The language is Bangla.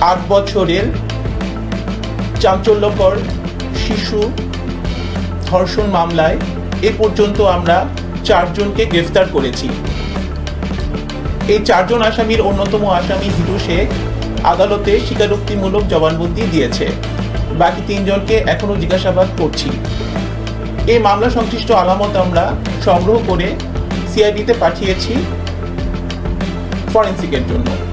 আট বছরের চাঞ্চল্যকর শিশু ধর্ষণ মামলায় এ পর্যন্ত আমরা চারজনকে গ্রেফতার করেছি। এই চারজন আসামির অন্যতম আসামি হিটু শেখ আদালতে স্বীকারোক্তিমূলক জবানবন্দি দিয়েছে। বাকি তিনজনকে এখনও জিজ্ঞাসাবাদ করছি। এই মামলা সংশ্লিষ্ট আলামত আমরা সংগ্রহ করে সিআইডিতে পাঠিয়েছি ফরেন্সিকের জন্য।